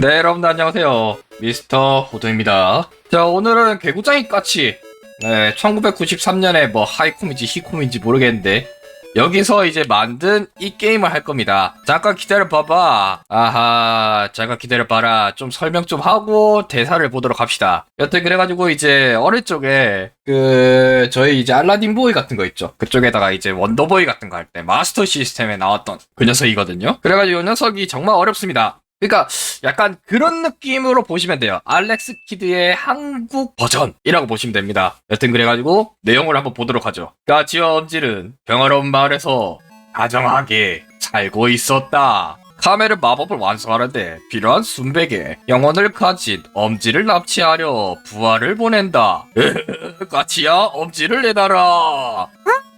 네, 여러분들 안녕하세요. 미스터 호드입니다. 자, 오늘은 개구장이 까치. 네, 1993년에 뭐 하이콤인지 히콤인지 모르겠는데 여기서 이제 만든 이 게임을 할 겁니다. 잠깐 기다려봐봐. 아하, 잠깐 기다려봐라. 좀 설명 좀 하고 대사를 보도록 합시다. 여튼 그래가지고 이제 어릴 적에 그 저희 이제 알라딘 보이 같은 거 있죠. 그쪽에다가 이제 원더보이 같은 거 할 때 마스터 시스템에 나왔던 그 녀석이거든요. 그래가지고 이 녀석이 정말 어렵습니다. 그러니까 약간 그런 느낌으로 보시면 돼요. 알렉스 키드의 한국 버전이라고 보시면 됩니다. 여튼 그래가지고 내용을 한번 보도록 하죠. 까치와 엄질은 평화로운 마을에서 다정하게 살고 있었다. 카멜의 마법을 완성하는데 필요한 순백에 영혼을 가진 엄지를 납치하려 부하를 보낸다. 까치야 엄지를 내놔라.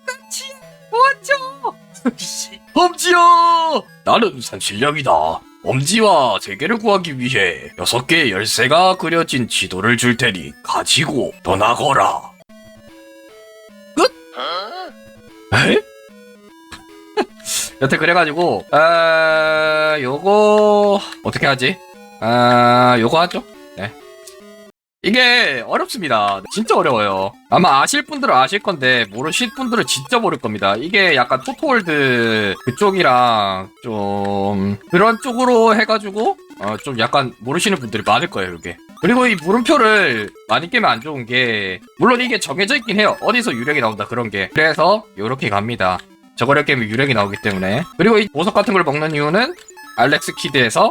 까치야 도와줘. 엄지야 나는 산신령이다. 엄지와 세계를 구하기 위해 여섯 개의 열쇠가 그려진 지도를 줄 테니 가지고 떠나거라. 끝? 에? 여태 그래가지고 아 요거 어떻게 하지? 아 요거 하죠. 네. 이게 어렵습니다. 진짜 어려워요. 아마 아실 분들은 아실 건데 모르실 분들은 진짜 모를 겁니다. 이게 약간 토토월드 그쪽이랑 좀 그런 쪽으로 해가지고 어, 좀 약간 모르시는 분들이 많을 거예요, 이게. 그리고 이 물음표를 많이 깨면 안 좋은 게 물론 이게 정해져 있긴 해요. 어디서 유령이 나온다 그런 게. 그래서 요렇게 갑니다. 저거를 깨면 유령이 나오기 때문에. 그리고 이 보석 같은 걸 먹는 이유는 알렉스 키드에서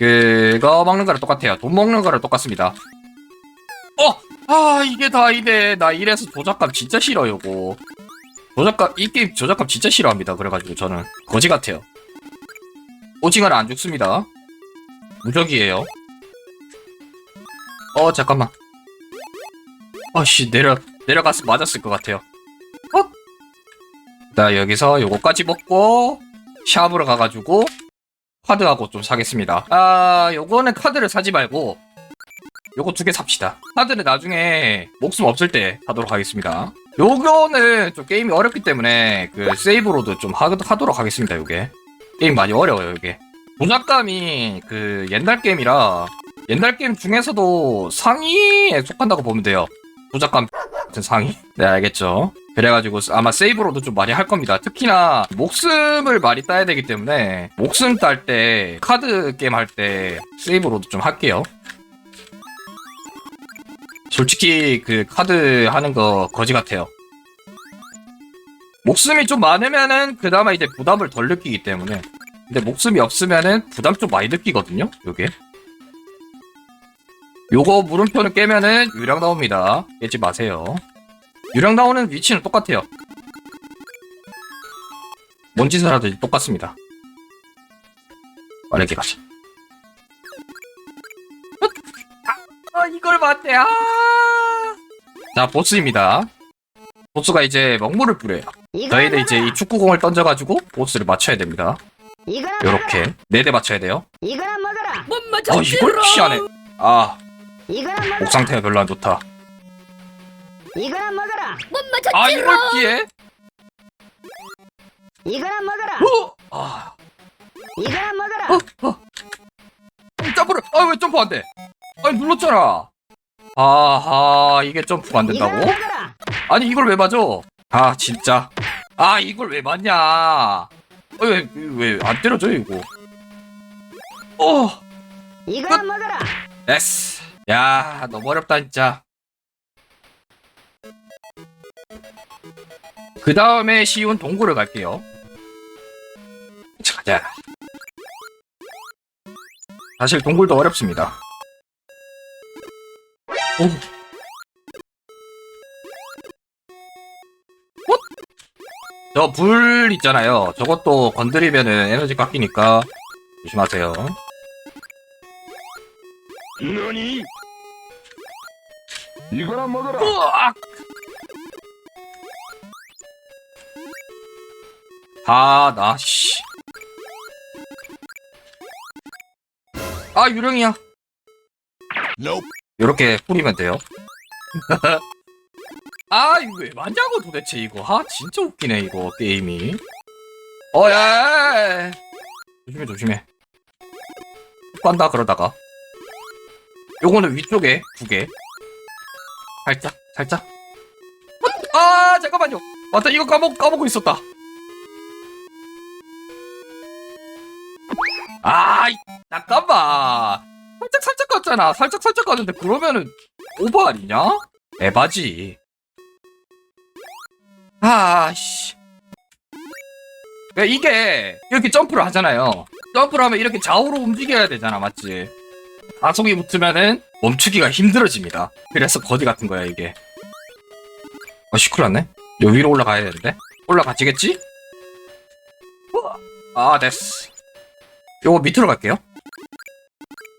그거 먹는 거랑 똑같아요. 돈 먹는 거랑 똑같습니다. 어! 아 이게 다 이네 나 이래서 조작감 진짜 싫어 요거. 조작감 이 게임 조작감 진짜 싫어합니다. 그래가지고 저는. 거지 같아요. 오징어는 안 죽습니다. 무적이에요. 어 잠깐만. 아씨 내려 내려가서 맞았을 것 같아요. 어? 나 여기서 요거까지 먹고 샵으로 가가지고 카드하고 좀 사겠습니다. 아 요거는 카드를 사지 말고 요거 두 개 삽시다. 카드는 나중에 목숨 없을 때 하도록 하겠습니다. 요거는 좀 게임이 어렵기 때문에 그 세이브로도 좀 하, 하도록 하겠습니다. 요게 게임 많이 어려워요. 이게 조작감이 그 옛날 게임이라 옛날 게임 중에서도 상위에 속한다고 보면 돼요. 조작감 같은 상위. 네 알겠죠. 그래가지고 아마 세이브로도 좀 많이 할 겁니다. 특히나 목숨을 많이 따야 되기 때문에 목숨 딸 때 카드 게임 할 때 세이브로도 좀 할게요. 솔직히 그 카드 하는 거 거지 같아요. 목숨이 좀 많으면은 그나마 이제 부담을 덜 느끼기 때문에 근데 목숨이 없으면은 부담 좀 많이 느끼거든요. 요게 요거 물음표를 깨면은 유령 나옵니다. 깨지 마세요. 유령 나오는 위치는 똑같아요. 뭔 짓을 하든지 똑같습니다. 빠르게 가자. 아, 이걸 맞대, 아. 자, 보스입니다. 보스가 이제 먹물을 뿌려요. 저희는 이제 이 축구공을 던져가지고 보스를 맞춰야 됩니다. 요렇게. 네 대 맞춰야 돼요. 이거나 먹어라. 못 아, 이걸 피하네. 아, 이거나 먹어라. 목 상태가 별로 안 좋다. 이거나 먹어라. 못 맞췄지. 아, 이걸 피해? 이거나 먹어라. 어! 아, 이거나 먹어라. 어, 어. 점프를, 아, 왜 점프 안 돼? 아니, 눌렀잖아. 아하, 이게 점프가 안 된다고? 아니, 이걸 왜 맞아? 아, 진짜. 아, 이걸 왜 맞냐? 어, 왜, 왜, 안 때려줘, 이거. 어! 이거나 먹어라. 됐어. 야, 너무 어렵다, 진짜. 그 다음에 쉬운 동굴을 갈게요. 자, 가자. 사실 동굴도 어렵습니다. 오. 어? 저불 있잖아요. 저것도 건드리면은 에너지 깎이니까 조심하세요. 너니? 이거나 먹어라. 으악! 아, 나, 씨. 아, 유령이야. 요렇게 뿌리면 돼요. 아, 이거 왜 맞냐고 도대체 이거. 아, 진짜 웃기네, 이거, 게임이. 어, 야. 조심해, 조심해. 쭉 간다 그러다가 요거는 위쪽에 두 개 살짝 살짝 아 잠깐만요 맞다 이거 까먹, 까먹고 있었다 아 이- 잠깐만 살짝 갔잖아. 살짝 살짝 갔는데 그러면은 오버 아니냐? 에바지. 아씨. 그러니까 이게 이렇게 점프를 하잖아요. 점프를 하면 이렇게 좌우로 움직여야 되잖아 맞지? 가속이 붙으면은 멈추기가 힘들어집니다. 그래서 거지 같은 거야 이게. 어 시쿨났네? 요 위로 올라가야 되는데? 올라가지겠지? 우와. 아 됐어. 요거 밑으로 갈게요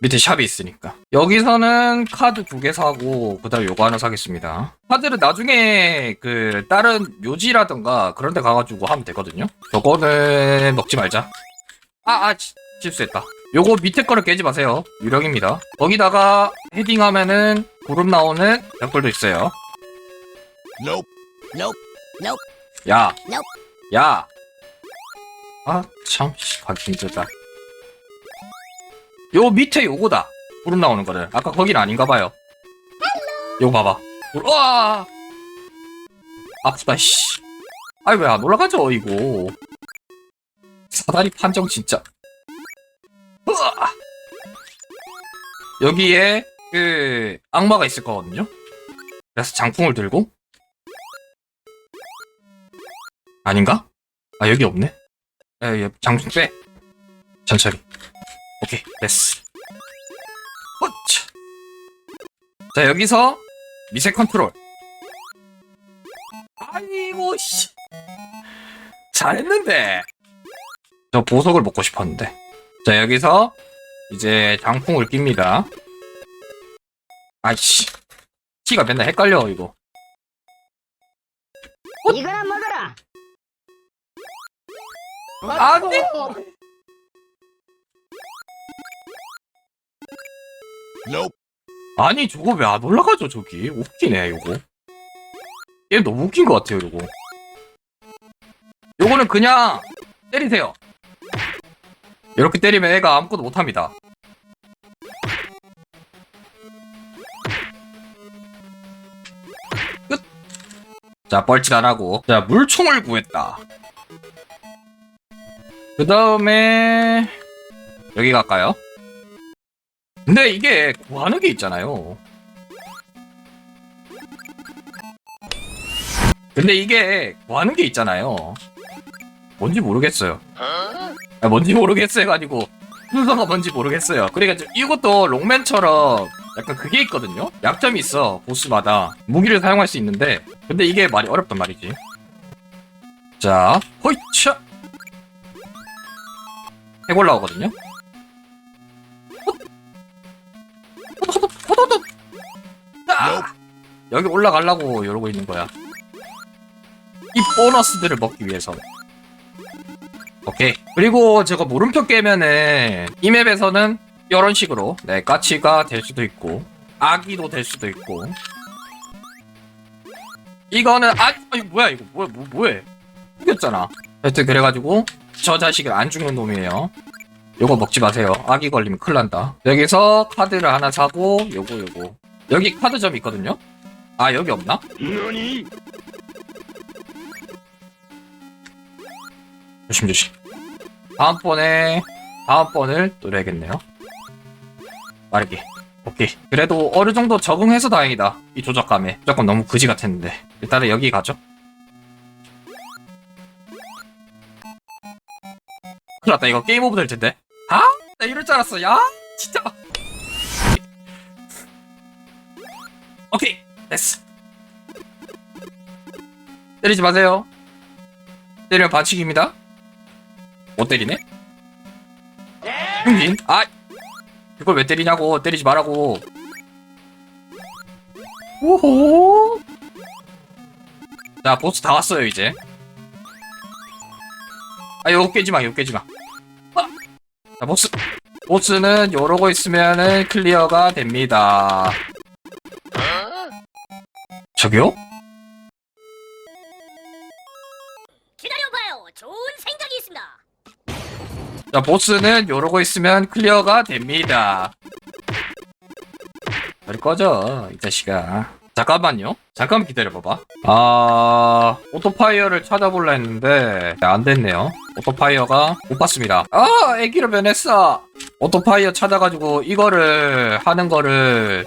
밑에 샵이 있으니까 여기서는 카드 두 개 사고 그 다음에 요거 하나 사겠습니다 카드를 나중에 그 다른 묘지라던가 그런 데 가가지고 하면 되거든요 저거는 먹지 말자 아아 실수했다 요거 밑에 거를 깨지 마세요 유령입니다 거기다가 헤딩하면은 구름 나오는 벽돌도 있어요 Nope. Nope. Nope. 야 Nope. 야! 아, 참, 씨, 힘들다. 요 밑에 요거다. 구름 나오는 거를. 아까 거긴 아닌가 봐요. 요거 봐봐. 우와! 아프다, 씨. 아이, 왜 안 올라가죠, 이거. 사다리 판정 진짜. 으아! 여기에, 그, 악마가 있을 거거든요? 그래서 장풍을 들고. 아닌가? 아 여기 없네. 에, 예, 장충 빼. 천천히. 오케이, 됐어. 호차. 자 여기서 미세 컨트롤. 아이고 씨. 잘했는데. 저 보석을 먹고 싶었는데. 자 여기서 이제 장풍을 낍니다. 아이씨. 키가 맨날 헷갈려 이거. 이거나 먹어라. 안 돼! 아니 저거 왜 안 올라가죠 저기? 웃기네 요거. 얘 너무 웃긴 것 같아요 요거. 요거는 그냥 때리세요. 이렇게 때리면 애가 아무것도 못합니다. 끝! 자 뻘짓 안하고. 자 물총을 구했다. 그 다음에 여기 갈까요? 근데 이게 구하는 게 있잖아요. 근데 이게 구하는 게 있잖아요. 뭔지 모르겠어요. 아, 뭔지 모르겠어요. 아니고 순서가 뭔지 모르겠어요. 그러니까 이것도 롱맨처럼 약간 그게 있거든요. 약점이 있어 보스마다 무기를 사용할 수 있는데 근데 이게 말이 어렵단 말이지. 자, 호이차 핵 올라오거든요. 여기 올라가려고 이러고 있는 거야. 이 보너스들을 먹기 위해서. 오케이. 그리고 제가 물음표 깨면은 이 맵에서는 이런 식으로 네 까치가 될 수도 있고 아기도 될 수도 있고 이거는 아 이거 뭐야 이거 뭐야 뭐 뭐해 죽였잖아. 하여튼 그래가지고 저 자식은 안 죽는 놈이에요. 요거 먹지 마세요. 아기 걸리면 큰일 난다. 여기서 카드를 하나 사고, 요거, 요거. 여기 카드점 있거든요? 아, 여기 없나? Nani? 조심 조심. 다음번에, 다음번을 노려야겠네요. 빠르게. 오케이. 그래도 어느 정도 적응해서 다행이다. 이 조작감에. 조금 너무 그지 같았는데. 일단은 여기 가죠. 큰일 났다. 이거 게임 오브 될 텐데. 아! 나 이럴 줄 알았어. 야! 진짜. 오케이. 됐어. 때리지 마세요. 때리면 반칙입니다. 못 때리네? 흥진? 아! 그걸 왜 때리냐고. 때리지 말라고. 오호. 자, 보스 다 왔어요, 이제. 아, 요거 깨지 마, 요거 깨지 마. 아! 자, 보스. 보스는 요러고 있으면은 클리어가 됩니다. 저기요? 기다려봐요. 좋은 생각이 있습니다. 자, 보스는 요러고 있으면 클리어가 됩니다. 잘 꺼져, 이 자식아. 잠깐만요. 잠깐 기다려봐봐. 아, 오토파이어를 찾아볼라 했는데, 안 됐네요. 오토파이어가 못 봤습니다. 아, 애기로 변했어! 오토파이어 찾아가지고 이거를 하는 거를